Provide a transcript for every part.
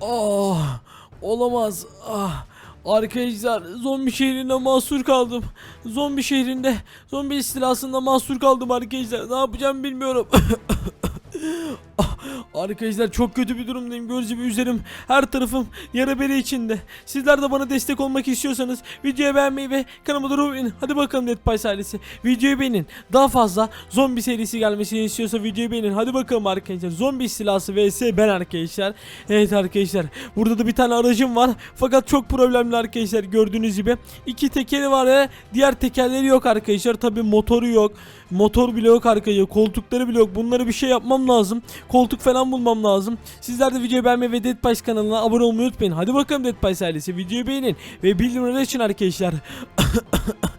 Ah, olamaz. Ah. Arkadaşlar zombi şehrinde mahsur kaldım. Zombi şehrinde zombi istilasında mahsur kaldım arkadaşlar. Ne yapacağım bilmiyorum. Ah, Arkadaşlar çok kötü bir durumdayım. Gördüğünüz gibi üzerim her tarafım yara bere içinde. Sizler de bana destek olmak istiyorsanız videoyu beğenmeyi ve kanalıma da abone. Hadi bakalım Dead Pies ailesi. Videoyu beğenin. Daha fazla zombi serisi gelmesini istiyorsa videoyu beğenin. Hadi bakalım arkadaşlar. Zombi istilası vs ben arkadaşlar. Evet arkadaşlar. Burada da bir tane aracım var. Fakat çok problemli arkadaşlar. Gördüğünüz gibi. iki tekeri var ve diğer tekerleri yok arkadaşlar. Tabi motoru yok. Motor bile yok arkadaşlar. Koltukları bile yok. Bunları bir şey yapmam lazım. Koltuk falan bulmam lazım. Sizler de videoyu beğenmeyi ve Dead kanalına abone olmayı unutmayın. Hadi bakalım Dead Pies ailesi. Videoyu beğenin. Ve bildirimleri açın arkadaşlar.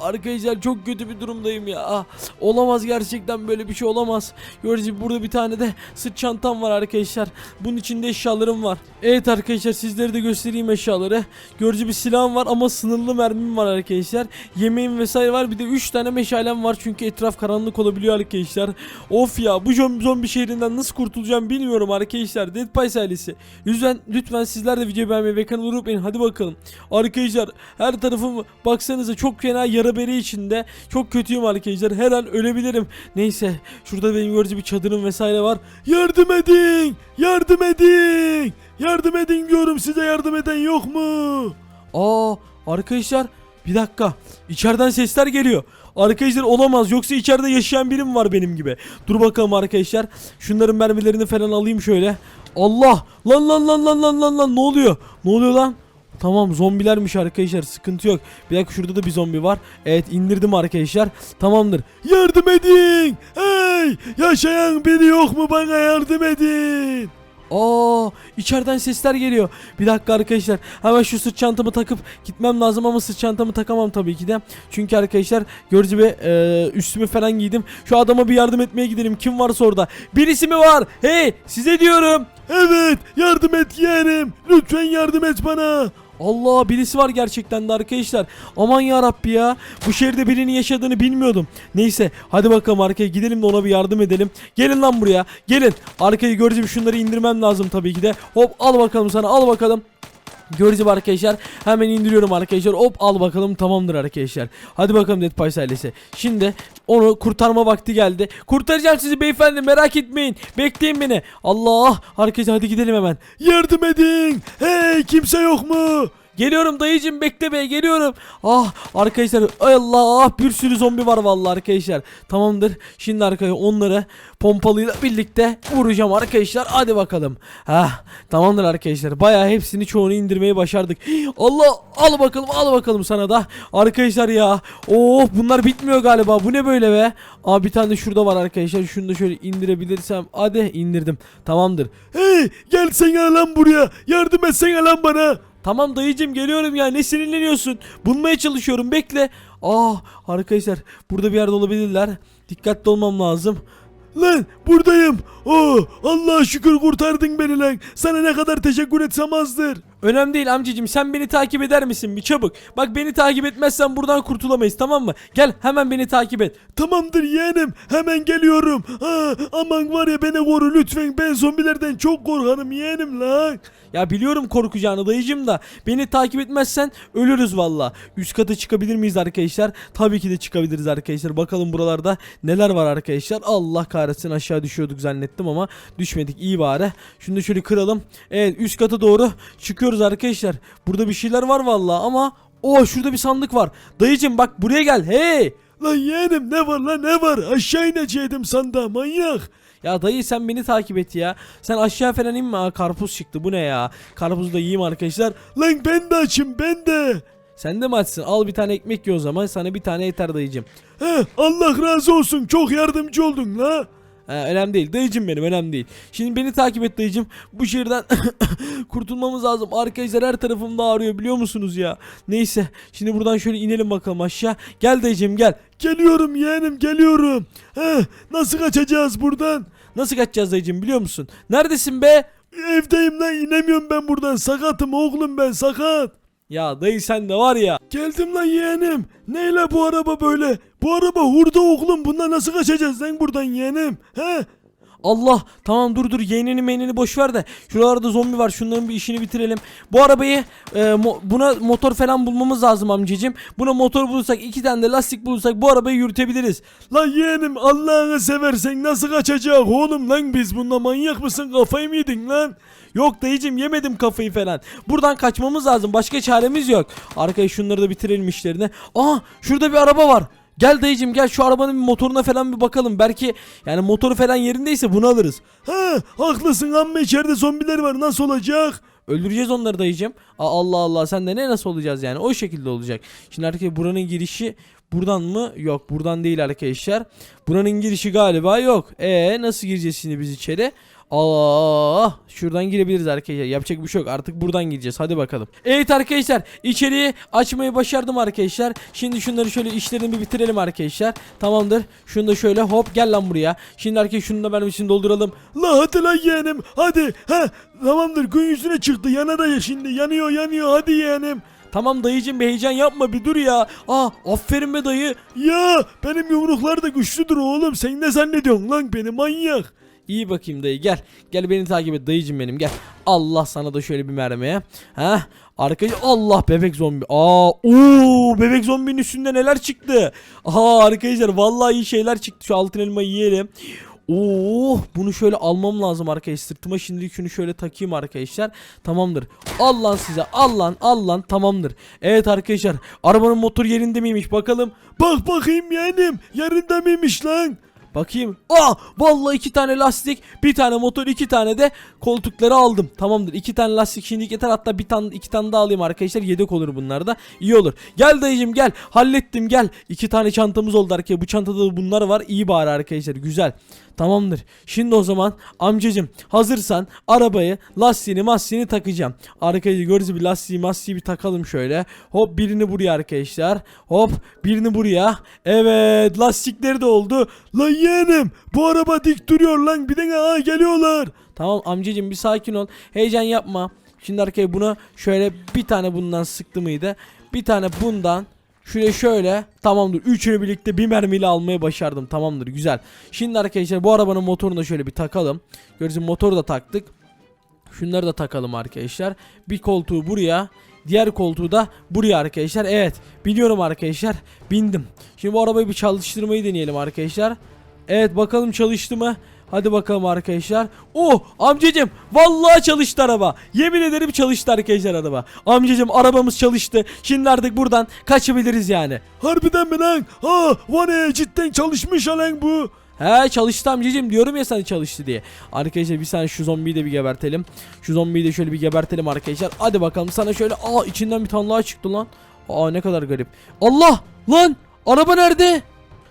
Arkadaşlar çok kötü bir durumdayım ya. Ah, olamaz gerçekten böyle bir şey olamaz. Gördüğünüz gibi burada bir tane de sırt çantam var arkadaşlar. Bunun içinde eşyalarım var. Evet arkadaşlar sizlere de göstereyim eşyaları. Gördüğünüz gibi silahım var ama sınırlı mermim var arkadaşlar. Yemeğim vesaire var. Bir de 3 tane meşalem var çünkü etraf karanlık olabiliyor arkadaşlar. Of ya bu zombi, şehrinden nasıl kurtulacağım bilmiyorum arkadaşlar. Dead Pies ailesi. Lütfen lütfen sizler de videoyu beğenmeyi ve kanalı unutmayın. Hadi bakalım. Arkadaşlar her tarafım baksanıza çok fena bere içinde. Çok kötüyüm arkadaşlar. Her an ölebilirim. Neyse şurada benim gördüğünüz bir çadırım vesaire var. Yardım edin! Yardım edin! Yardım edin diyorum size yardım eden yok mu? Aa arkadaşlar bir dakika. İçeriden sesler geliyor. Arkadaşlar olamaz yoksa içeride yaşayan birim var benim gibi. Dur bakalım arkadaşlar. Şunların mermilerini falan alayım şöyle. Allah! Lan lan lan lan lan lan lan ne oluyor? Ne oluyor lan? Tamam zombilermiş arkadaşlar sıkıntı yok. Bir dakika şurada da bir zombi var. Evet indirdim arkadaşlar. Tamamdır. Yardım edin. Hey yaşayan biri yok mu bana yardım edin. Aa içeriden sesler geliyor. Bir dakika arkadaşlar. Hemen şu sırt çantamı takıp gitmem lazım ama sırt çantamı takamam tabii ki de. Çünkü arkadaşlar gördüğünüz gibi e, üstümü falan giydim. Şu adama bir yardım etmeye gidelim. Kim varsa orada. Birisi mi var? Hey size diyorum. Evet yardım et yeğenim. Lütfen yardım et bana. Allah birisi var gerçekten de arkadaşlar. Aman ya Rabbi ya. Bu şehirde birinin yaşadığını bilmiyordum. Neyse hadi bakalım arkaya gidelim de ona bir yardım edelim. Gelin lan buraya. Gelin. Arkayı göreceğim şunları indirmem lazım tabii ki de. Hop al bakalım sana al bakalım. Göreceğim arkadaşlar. Hemen indiriyorum arkadaşlar. Hop al bakalım tamamdır arkadaşlar. Hadi bakalım Dead Pies ailesi. Şimdi onu kurtarma vakti geldi. Kurtaracağım sizi beyefendi merak etmeyin. Bekleyin beni. Allah arkadaşlar hadi gidelim hemen. Yardım edin. Hey kimse yok mu? Geliyorum dayıcım bekle be geliyorum. Ah arkadaşlar Allah ah bir sürü zombi var vallahi arkadaşlar. Tamamdır. Şimdi arkadaşlar onları pompalıyla birlikte vuracağım arkadaşlar. Hadi bakalım. Ha tamamdır arkadaşlar. Bayağı hepsini çoğunu indirmeyi başardık. Allah al bakalım al bakalım sana da. Arkadaşlar ya. Oh bunlar bitmiyor galiba. Bu ne böyle be? Aa bir tane de şurada var arkadaşlar. Şunu da şöyle indirebilirsem. Hadi indirdim. Tamamdır. Hey gelsene lan buraya. Yardım etsene lan bana. Tamam dayıcım geliyorum ya ne sinirleniyorsun? Bulmaya çalışıyorum bekle. Ah arkadaşlar burada bir yerde olabilirler. Dikkatli olmam lazım. Lan buradayım. Oh Allah'a şükür kurtardın beni lan. Sana ne kadar teşekkür etsem azdır. Önemli değil amcacım sen beni takip eder misin bir çabuk. Bak beni takip etmezsen buradan kurtulamayız tamam mı? Gel hemen beni takip et. Tamamdır yeğenim hemen geliyorum. Ha, aman var ya beni koru lütfen ben zombilerden çok korkarım yeğenim lan. Ya biliyorum korkacağını dayıcım da beni takip etmezsen ölürüz valla. Üst kata çıkabilir miyiz arkadaşlar? Tabii ki de çıkabiliriz arkadaşlar. Bakalım buralarda neler var arkadaşlar. Allah kahretsin aşağı düşüyorduk zannettim ama düşmedik iyi bari. Şunu da şöyle kıralım. Evet üst kata doğru çıkıyoruz arkadaşlar. Burada bir şeyler var valla ama o şurada bir sandık var. Dayıcım bak buraya gel. Hey! Lan yeğenim ne var lan ne var? Aşağı ineceydim sandığa manyak. Ya dayı sen beni takip et ya. Sen aşağı falan inme. Aa, karpuz çıktı. Bu ne ya? Karpuzu da yiyeyim arkadaşlar. Lan ben de açım ben de. Sen de mi açsın? Al bir tane ekmek ye o zaman. Sana bir tane yeter dayıcım. He, Allah razı olsun. Çok yardımcı oldun la. Ha, önemli değil. Dayıcım benim önemli değil. Şimdi beni takip et dayıcım. Bu şehirden kurtulmamız lazım. Arkadaşlar her tarafımda ağrıyor biliyor musunuz ya? Neyse. Şimdi buradan şöyle inelim bakalım aşağı. Gel dayıcım gel. Geliyorum yeğenim geliyorum. Heh, nasıl kaçacağız buradan? Nasıl kaçacağız dayıcım biliyor musun? Neredesin be? Evdeyim lan inemiyorum ben buradan. Sakatım oğlum ben sakat. Ya dayı sen de var ya. Geldim lan yeğenim. Neyle bu araba böyle? Bu araba hurda oğlum. Bundan nasıl kaçacağız lan buradan yeğenim? He? Allah tamam dur dur yeğenini meynini boş ver de şuralarda zombi var şunların bir işini bitirelim. Bu arabayı e, mo- buna motor falan bulmamız lazım amcacığım. Buna motor bulursak iki tane de lastik bulursak bu arabayı yürütebiliriz. La yeğenim Allah'ını seversen nasıl kaçacak oğlum lan biz bunda manyak mısın kafayı mı yedin lan? Yok dayıcım yemedim kafayı falan. Buradan kaçmamız lazım. Başka çaremiz yok. Arkaya şunları da bitirelim işlerini. Aa şurada bir araba var. Gel dayıcım gel şu arabanın bir motoruna falan bir bakalım. Belki yani motoru falan yerindeyse bunu alırız. Ha haklısın amma içeride zombiler var nasıl olacak? Öldüreceğiz onları dayıcım. Aa, Allah Allah sen de ne nasıl olacağız yani o şekilde olacak. Şimdi arkadaşlar buranın girişi buradan mı? Yok buradan değil arkadaşlar. Buranın girişi galiba yok. E nasıl gireceğiz şimdi biz içeri? Allah. Şuradan girebiliriz arkadaşlar. Yapacak bir şey yok. Artık buradan gireceğiz. Hadi bakalım. Evet arkadaşlar içeriği açmayı başardım arkadaşlar. Şimdi şunları şöyle işlerini bir bitirelim arkadaşlar. Tamamdır. Şunu da şöyle hop gel lan buraya. Şimdi arkadaşlar şunu da benim için dolduralım. La hadi la yeğenim hadi. Ha tamamdır. Gün yüzüne çıktı. Yana şimdi. Yanıyor yanıyor. Hadi yeğenim. Tamam dayıcım bir heyecan yapma. Bir dur ya. Aa aferin be dayı. Ya benim yumruklar da güçlüdür oğlum. Sen ne zannediyorsun lan beni manyak. İyi bakayım dayı gel. Gel beni takip et dayıcım benim gel. Allah sana da şöyle bir mermiye. Ha? Arkayı Allah bebek zombi. Aa, oo bebek zombinin üstünde neler çıktı? Aha arkadaşlar vallahi iyi şeyler çıktı. Şu altın elmayı yiyelim. Oo bunu şöyle almam lazım arkadaşlar. Sırtıma şimdilik şunu şöyle takayım arkadaşlar. Tamamdır. Al lan size. Al lan al lan tamamdır. Evet arkadaşlar arabanın motor yerinde miymiş bakalım. Bak bakayım yeğenim yarında mıymış lan? Bakayım. Aa vallahi iki tane lastik, bir tane motor, iki tane de koltukları aldım. Tamamdır. iki tane lastik şimdi yeter. Hatta bir tane iki tane daha alayım arkadaşlar. Yedek olur bunlar da. İyi olur. Gel dayıcım gel. Hallettim gel. İki tane çantamız oldu arkadaşlar. Bu çantada da bunlar var. İyi bari arkadaşlar. Güzel. Tamamdır. Şimdi o zaman amcacım hazırsan arabayı lastiğini mastiğini takacağım. Arkadaşlar gördüğünüz gibi lastiği mastiği bir takalım şöyle. Hop birini buraya arkadaşlar. Hop birini buraya. Evet lastikleri de oldu. La yeğenim bu araba dik duruyor lan bir de ha geliyorlar. Tamam amcacım bir sakin ol. Heyecan yapma. Şimdi arkaya bunu şöyle bir tane bundan sıktı mıydı? Bir tane bundan. Şöyle şöyle tamamdır. Üçünü birlikte bir mermiyle almayı başardım. Tamamdır güzel. Şimdi arkadaşlar bu arabanın motorunu da şöyle bir takalım. Görüyorsun motoru da taktık. Şunları da takalım arkadaşlar. Bir koltuğu buraya. Diğer koltuğu da buraya arkadaşlar. Evet biliyorum arkadaşlar. Bindim. Şimdi bu arabayı bir çalıştırmayı deneyelim arkadaşlar. Evet bakalım çalıştı mı? Hadi bakalım arkadaşlar. Oh amcacım vallahi çalıştı araba. Yemin ederim çalıştı arkadaşlar araba. Amcacım arabamız çalıştı. Şimdi artık buradan kaçabiliriz yani. Harbiden mi lan? Ha vane cidden çalışmış lan bu. He çalıştı amcacım diyorum ya sana çalıştı diye. Arkadaşlar bir saniye şu zombiyi de bir gebertelim. Şu zombiyi de şöyle bir gebertelim arkadaşlar. Hadi bakalım sana şöyle aa içinden bir tane daha çıktı lan. Aa ne kadar garip. Allah lan araba nerede?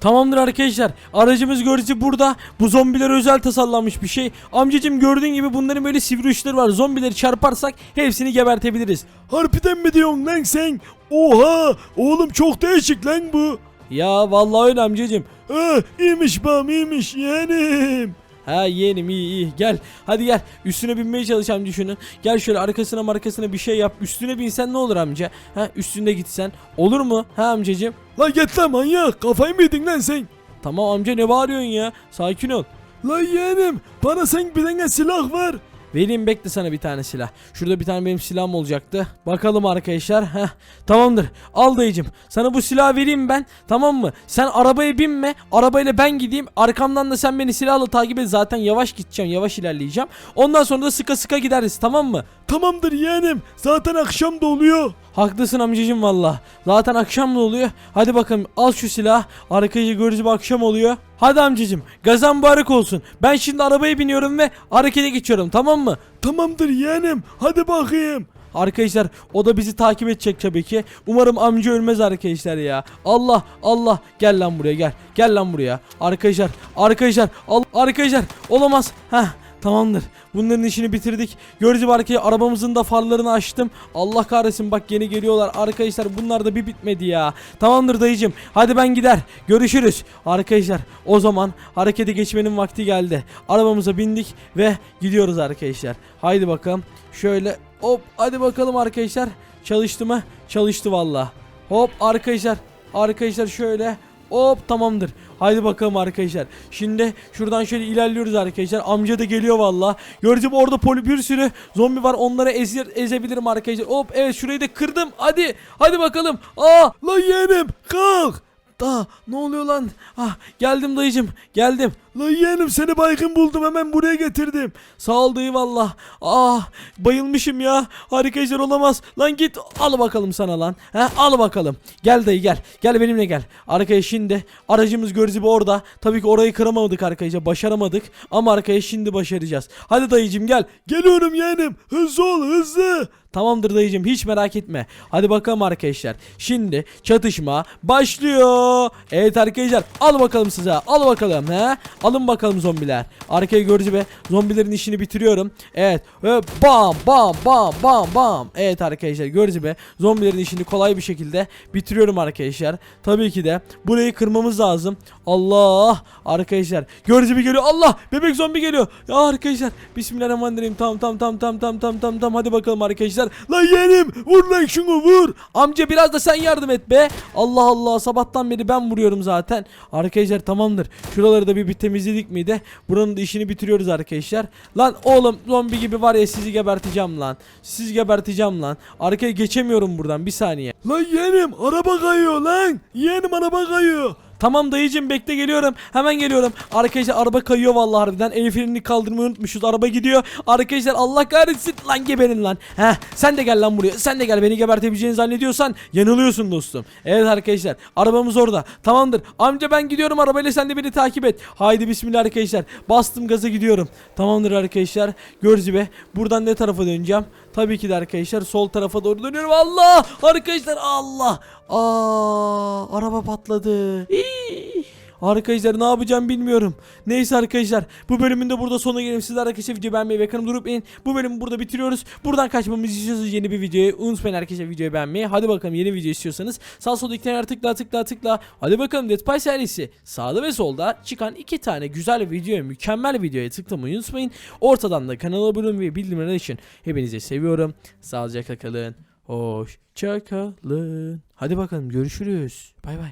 Tamamdır arkadaşlar. Aracımız görüntü burada. Bu zombiler özel tasarlanmış bir şey. Amcacım gördüğün gibi bunların böyle sivri uçları var. Zombileri çarparsak hepsini gebertebiliriz. Harbiden mi diyorsun lan sen? Oha oğlum çok değişik lan bu. Ya vallahi öyle amcacım. Ha iyiymiş bam iyiymiş yeğenim. Ha yeğenim iyi iyi. Gel. Hadi gel. Üstüne binmeye çalış amca şunu Gel şöyle arkasına markasına bir şey yap. Üstüne binsen ne olur amca? Ha üstünde gitsen. Olur mu? Ha amcacım La git lan manyak. Kafayı mı yedin lan sen? Tamam amca ne bağırıyorsun ya? Sakin ol. La yeğenim bana sen bir tane silah ver. Vereyim bekle sana bir tane silah. Şurada bir tane benim silahım olacaktı. Bakalım arkadaşlar. Heh, tamamdır. Al dayıcım. Sana bu silahı vereyim ben. Tamam mı? Sen arabaya binme. Arabayla ben gideyim. Arkamdan da sen beni silahla takip et. Zaten yavaş gideceğim. Yavaş ilerleyeceğim. Ondan sonra da sıka sıka gideriz. Tamam mı? Tamamdır yeğenim zaten akşam da oluyor. Haklısın amcacım valla. Zaten akşam ne oluyor? Hadi bakalım al şu silah. Arkayı görücü bir akşam oluyor. Hadi amcacım gazan mübarek olsun. Ben şimdi arabaya biniyorum ve harekete geçiyorum tamam mı? Tamamdır yeğenim hadi bakayım. Arkadaşlar o da bizi takip edecek tabii ki. Umarım amca ölmez arkadaşlar ya. Allah Allah gel lan buraya gel. Gel lan buraya. Arkadaşlar arkadaşlar al arkadaşlar olamaz. Heh Tamamdır. Bunların işini bitirdik. Gördüğünüz gibi arkaya arabamızın da farlarını açtım. Allah kahretsin bak yeni geliyorlar. Arkadaşlar bunlar da bir bitmedi ya. Tamamdır dayıcım. Hadi ben gider. Görüşürüz. Arkadaşlar o zaman harekete geçmenin vakti geldi. Arabamıza bindik ve gidiyoruz arkadaşlar. Haydi bakalım. Şöyle hop hadi bakalım arkadaşlar. Çalıştı mı? Çalıştı valla. Hop arkadaşlar. Arkadaşlar şöyle Hop tamamdır. Haydi bakalım arkadaşlar. Şimdi şuradan şöyle ilerliyoruz arkadaşlar. Amca da geliyor valla. Gördüğüm orada poli bir sürü zombi var. Onları ezer, ezebilirim arkadaşlar. Hop evet şurayı da kırdım. Hadi. Hadi bakalım. Aa Lan yeğenim kalk. da ne oluyor lan? Ah geldim dayıcım. Geldim. Lan yeğenim seni baygın buldum hemen buraya getirdim. Sağ ol dayı valla. Ah bayılmışım ya. Arkadaşlar olamaz. Lan git al bakalım sana lan. He, al bakalım. Gel dayı gel. Gel benimle gel. Arkadaş şimdi aracımız Görzibi orada. Tabii ki orayı kıramadık arkadaşlar. Başaramadık. Ama arkadaş şimdi başaracağız. Hadi dayıcım gel. Geliyorum yeğenim hızlı ol hızlı. Tamamdır dayıcım hiç merak etme. Hadi bakalım arkadaşlar. Şimdi çatışma başlıyor. Evet arkadaşlar al bakalım size. Al bakalım he. Alın bakalım zombiler. Arkaya görücü be. Zombilerin işini bitiriyorum. Evet. Ve bam bam bam bam bam. Evet arkadaşlar görücü be. Zombilerin işini kolay bir şekilde bitiriyorum arkadaşlar. Tabii ki de burayı kırmamız lazım. Allah arkadaşlar. Görücü bir geliyor. Allah bebek zombi geliyor. Ya arkadaşlar. Bismillahirrahmanirrahim. Tamam tamam tamam tamam tamam tamam tamam tamam. Hadi bakalım arkadaşlar. Lan yeğenim vur lan şunu vur. Amca biraz da sen yardım et be. Allah Allah sabahtan beri ben vuruyorum zaten. Arkadaşlar tamamdır. Şuraları da bir, bir temizledik miydi? Buranın da işini bitiriyoruz arkadaşlar. Lan oğlum zombi gibi var ya sizi geberteceğim lan. Sizi geberteceğim lan. Arkaya geçemiyorum buradan bir saniye. Lan yeğenim araba kayıyor lan. Yeğenim araba kayıyor. Tamam dayıcım bekle geliyorum. Hemen geliyorum. Arkadaşlar araba kayıyor vallahi harbiden. El frenini kaldırmayı unutmuşuz. Araba gidiyor. Arkadaşlar Allah kahretsin. Lan geberin lan. Heh sen de gel lan buraya. Sen de gel. Beni gebertebileceğini zannediyorsan yanılıyorsun dostum. Evet arkadaşlar. Arabamız orada. Tamamdır. Amca ben gidiyorum arabayla sen de beni takip et. Haydi bismillah arkadaşlar. Bastım gaza gidiyorum. Tamamdır arkadaşlar. Gördüğünüz be. Buradan ne tarafa döneceğim? Tabii ki de arkadaşlar sol tarafa doğru dönüyorum. Allah! Arkadaşlar Allah! Aa, araba patladı. İy! Arkadaşlar ne yapacağım bilmiyorum. Neyse arkadaşlar bu bölümün de burada sonuna gelelim. Siz de arkadaşlar video beğenmeyi ve kanalıma durup in. Bu bölümü burada bitiriyoruz. Buradan kaçmamızı istiyorsanız yeni bir videoyu unutmayın arkadaşlar videoyu beğenmeyi. Hadi bakalım yeni video istiyorsanız sağ sol iki tane tıkla tıkla tıkla. Hadi bakalım Dead Pie serisi sağda ve solda çıkan iki tane güzel videoya mükemmel videoya tıklamayı unutmayın. Ortadan da kanala abone olmayı bildirimler için hepinizi seviyorum. Sağlıcakla kalın. Hoşça kalın. Hadi bakalım görüşürüz. Bay bay.